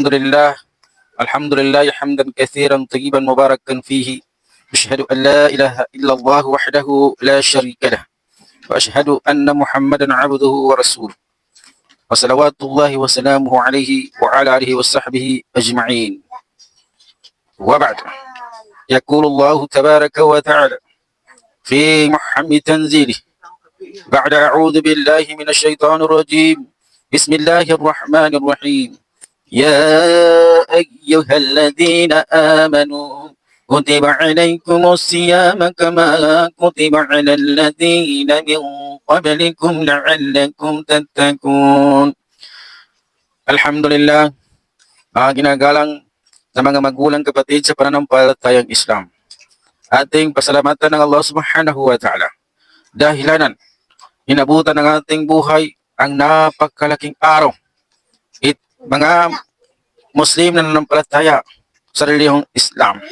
الحمد لله الحمد لله حمدا كثيرا طيبا مباركا فيه. أشهد أن لا إله إلا الله وحده لا شريك له وأشهد أن محمدا عبده ورسوله. وصلوات الله وسلامه عليه وعلى آله وصحبه أجمعين. وبعد يقول الله تبارك وتعالى في محمد تنزيله بعد أعوذ بالله من الشيطان الرجيم. بسم الله الرحمن الرحيم. يا أيها الذين آمنوا كتب عليكم الصيام كما كتب على الذين من قبلكم لعلكم تتقون الحمد لله mga ginagalang sa mga magulang kapatid sa pananampalatayang Islam. Ating pasalamatan ng Allah subhanahu wa ta'ala. Dahilanan, inabutan ng ating buhay ang napakalaking araw. mga Muslim na nanampalataya sa relihong Islam.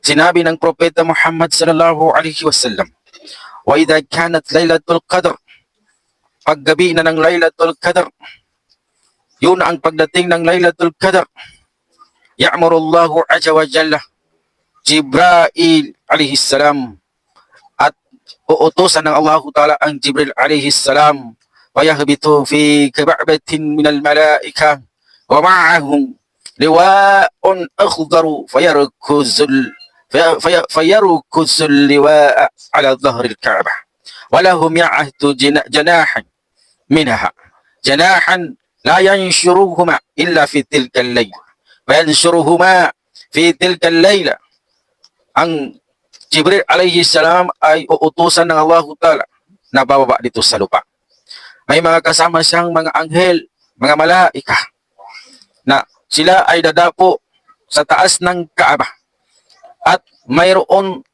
Sinabi ng Propeta Muhammad sallallahu alaihi wasallam, Wa idha kanat laylatul qadr, paggabi na ng laylatul qadr, yun ang pagdating ng laylatul qadr, ya'murullahu azza wa jalla, Jibrail alaihi salam, at uutusan ng Allah Ta'ala ang Jibril alaihi salam, ويهبط في كبعبة من الملائكة ومعهم لواء أخضر فيركز. فيركز اللواء على ظهر الكعبة ولهم يعهد جن... جناحا منها جناحا لا ينشرهما إلا في تلك الليل فينشرهما في تلك الليلة ang Jibril alayhi salam ay uutusan ng Allah Ta'ala na bababa. May mga kasama siyang mga anghel, mga malaika na sila ay dadapo sa taas ng Kaaba. At mayroon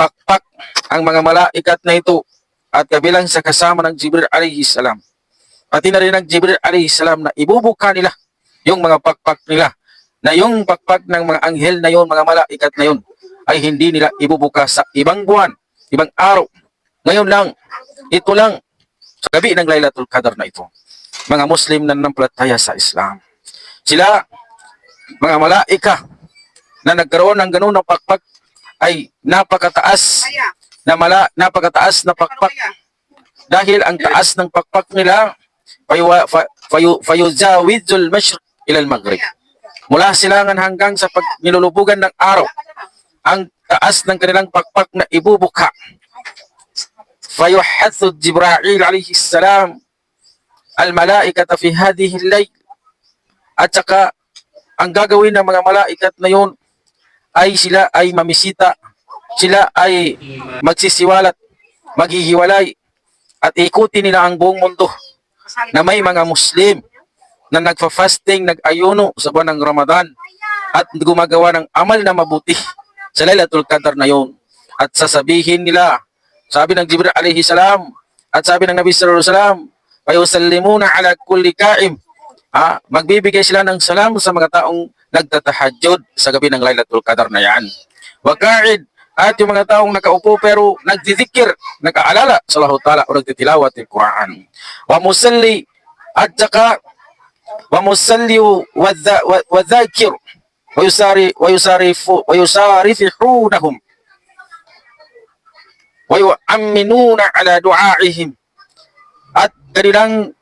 pakpak ang mga malaikat na ito at kabilang sa kasama ng Jibril alayhi salam. Pati na rin ng Jibril alayhi salam na ibubuka nila yung mga pakpak nila na yung pakpak ng mga anghel na yon, mga malaikat na yon ay hindi nila ibubuka sa ibang buwan, ibang araw. Ngayon lang, ito lang sa gabi ng Laylatul Qadr na ito. Mga Muslim na nanampalataya sa Islam. Sila, mga malaika na nagkaroon ng ganun ng pakpak ay napakataas na mala, napakataas na pakpak dahil ang taas ng pakpak nila fayu- fa- fayu- fayuzawidul mashriq ila al-maghrib. Mula silangan hanggang sa pag nilulubugan ng araw, ang taas ng kanilang pakpak na ibubuka فيحث جبرائيل عليه السلام الملائكة في هذه الليل at saka ang gagawin ng mga malaikat na yun ay sila ay mamisita sila ay magsisiwalat maghihiwalay at ikutin nila ang buong mundo na may mga Muslim na nagfa-fasting, nag-ayuno sa buwan ng Ramadan at gumagawa ng amal na mabuti sa Lailatul Qadr na yun at sasabihin nila sabi ng Jibril alayhi salam at sabi ng Nabi sallallahu alaihi wasallam, "Fayusallimuna ala kulli ka'im." Ah, magbibigay sila ng salam sa mga taong nagtatahajjud sa gabi ng Lailatul Qadar na yan. Wa ka'id at yung mga taong nakaupo pero nagdidikir, nag-aalala sa Allah Ta'ala o nagtitilawat ng Quran. Wa musalli at saka wa musalli wa dhakir wa yusari wa yusarifu wa yusarifihunahum wa yu'amminuna ala du'aihim at kanilang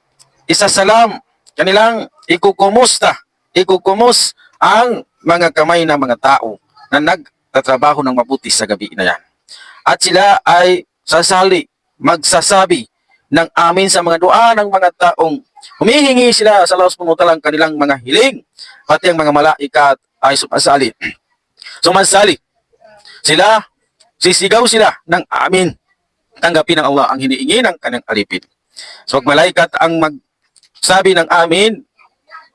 isasalam kanilang ikukumusta ikukumus ang mga kamay ng mga tao na nagtatrabaho ng mabuti sa gabi na yan. At sila ay sasali magsasabi ng amin sa mga dua ng mga taong humihingi sila sa Allah subhanahu ang kanilang mga hiling pati ang mga malaikat ay sumasali. Sumasali. Sila sisigaw sila ng amin. Tanggapin ng Allah ang hiniingi ng kanyang alipin. So, malaikat ang magsabi ng amin,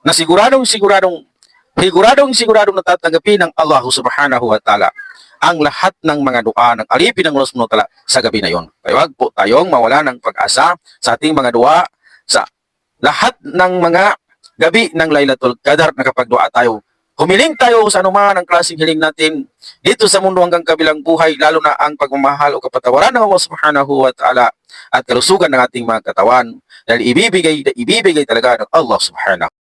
na siguradong siguradong siguradong siguradong natatanggapin ng Allah subhanahu wa ta'ala ang lahat ng mga dua ng alipin ng Allah subhanahu wa ta'ala sa gabi na yon. Kaya wag po tayong mawala ng pag-asa sa ating mga dua sa lahat ng mga gabi ng Lailatul Qadar na kapag dua tayo Humiling tayo sa anuman ang klaseng hiling natin dito sa mundo hanggang kabilang buhay, lalo na ang pagmamahal o kapatawaran ng Allah subhanahu wa ta'ala at kalusugan ng ating mga katawan. Dahil ibibigay, ibibigay talaga ng Allah subhanahu